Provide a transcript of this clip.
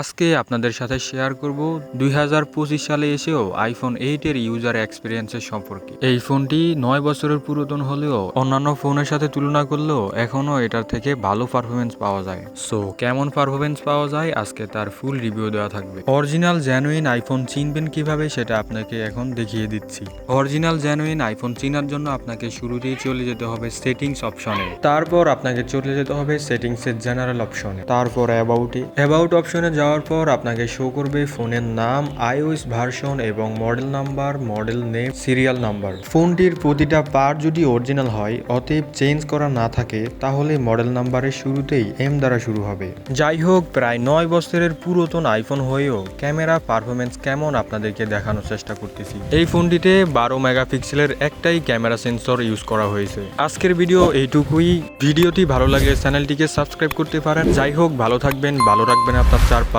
আজকে আপনাদের সাথে শেয়ার করব দুই হাজার পঁচিশ সালে এসেও আইফোন এইট এর ইউজার এক্সপিরিয়েন্সের সম্পর্কে। এই ফোনটি নয় বছরের পুরাতন হলেও অন্যান্য ফোনের সাথে তুলনা করলেও এখনও এটার থেকে ভালো পারফরমেন্স পাওয়া যায়। সো কেমন পারফরমেন্স পাওয়া যায়? আজকে তার ফুল রিভিউ দেওয়া থাকবে। অরিজিনাল জেনুইন আইফোন চিনবেন কীভাবে সেটা আপনাকে এখন দেখিয়ে দিচ্ছি। অরিজিনাল জেনুইন আইফোন চিনার জন্য আপনাকে শুরুতেই চলে যেতে হবে সেটিংস অপশনে তারপর আপনাকে চলে যেতে হবে সেটিংস এর জেনারেল অপশনে তারপর অ্যাবাউটে অ্যাবাউট অপশনে যাওয়ার পর আপনাকে শো করবে ফোনের নাম আইওএস ভার্সন এবং model number model name serial number ফোনটির প্রতিটা পার্ট যদি অরিজিনাল হয়, অতএব চেঞ্জ করা না থাকে, তাহলে মডেল নাম্বারের শুরুতেই এম দ্বারা শুরু হবে। যাই হোক, প্রায় নয় বছরের পুরাতন আইফোন হয়েও ক্যামেরা পারফরমেন্স কেমন আপনাদেরকে দেখানোর চেষ্টা করতেছি। এই ফোনটিতে বারো মেগাপিক্সেলের একটাই ক্যামেরা সেন্সর ইউজ করা হয়েছে। আজকের ভিডিও এইটুকুই। ভিডিওটি ভালো লাগলে চ্যানেলটিকে সাবস্ক্রাইব করতে পারেন। যাই হোক, ভালো থাকবেন, ভালো রাখবেন আপনার চারপাশ।